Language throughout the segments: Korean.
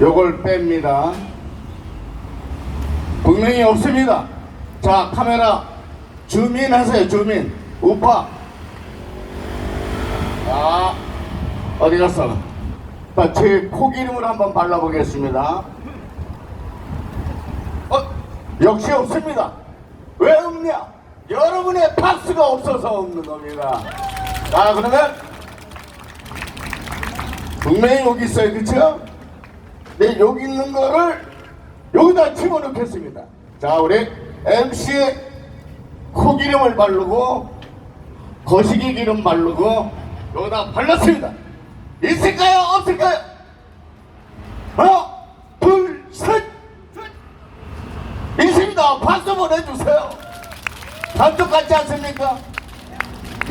요걸 뺍니다. 분명히 없습니다. 자, 카메라 주민 하세요, 주민. 우파. 자, 어디 갔어? 자, 제 코기름을 한번 발라보겠습니다. 어, 역시 없습니다. 왜 없냐? 여러분의 박수가 없어서 없는 겁니다. 자, 그러면 분명히 여기 있어요, 그쵸? 네, 여기 있는 거를 여기다 집어넣겠습니다. 자, 우리 MC의 코기름을 바르고 거시기 기름 바르고 여기다 발랐습니다. 있을까요? 없을까요? 하나, 둘, 셋! 있습니다. 박수 보내주세요. 단독 같지 않습니까?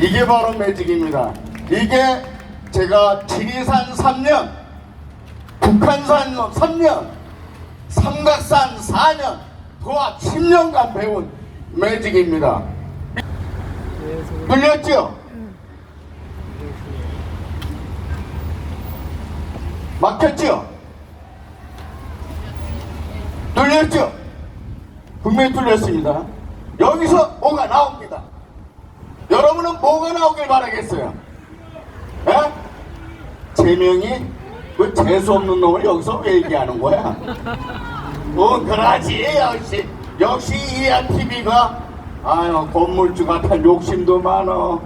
이게 바로 매직입니다. 이게 제가 지리산 3년, 북한산 3년, 삼각산 4년, 도합 10년간 배운 매직입니다. 들렸죠? 막혔죠? 뚫렸죠? 분명히 뚫렸습니다. 여기서 뭐가 나옵니다. 여러분은 뭐가 나오길 바라겠어요? 에? 제명이 그 재수 없는 놈을 여기서 왜 얘기하는 거야? 뭐 그러지 역시 역시 이한 TV가 아유 건물주 같아 욕심도 많어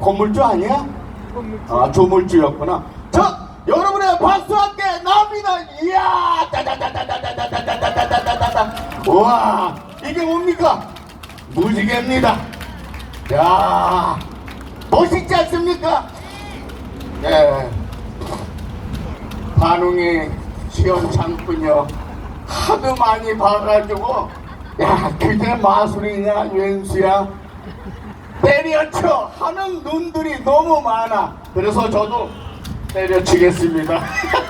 건물주 아니야? 아 조물주였구나. 자 여러분의 박수와 함께 나옵니다. 이야 따다다다다다다다다다다다다. 와 이게 뭡니까? 무지개입니다. 야 멋있지 않습니까? 네. 반응이 시원찮군요. 하도 많이 봐가지고 야 그게 마술이냐 왼수야 때려쳐 하는 눈들이 너무 많아. 그래서 저도 때려치겠습니다.